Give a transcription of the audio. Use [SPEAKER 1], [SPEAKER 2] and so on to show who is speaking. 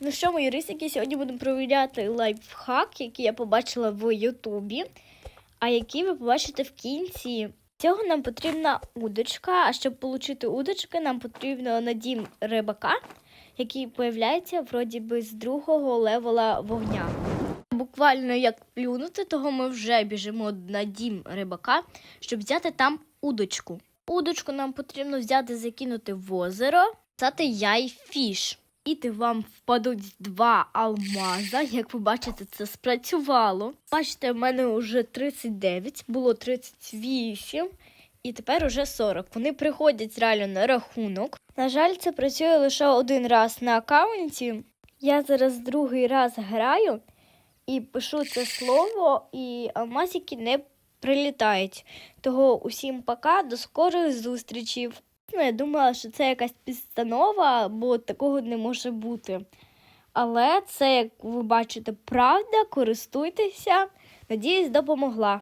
[SPEAKER 1] Ну що, мої рисики, сьогодні будемо провіряти лайфхак, який я побачила в Ютубі, а який ви побачите в кінці. Цього нам потрібна удочка, а щоб отримати удочки, нам потрібно надім рибака, який появляється вроді би з другого левела вогня. Буквально як плюнути, того ми вже біжимо на дім рибака, щоб взяти там удочку. Удочку нам потрібно взяти, закинути в озеро, взяти яйфіш. І вам впадуть два алмаза. Як ви бачите, це спрацювало. Бачите, в мене вже 39, було 38, і тепер уже 40. Вони приходять реально на рахунок. На жаль, це працює лише один раз на аккаунті. Я зараз другий раз граю і пишу це слово, і алмазики не прилітають. Того усім пока, до скорих зустрічей. Ну, я думала, що це якась підстанова, бо такого не може бути. Але це, як ви бачите, правда, користуйтеся. Надіюсь, допомогла.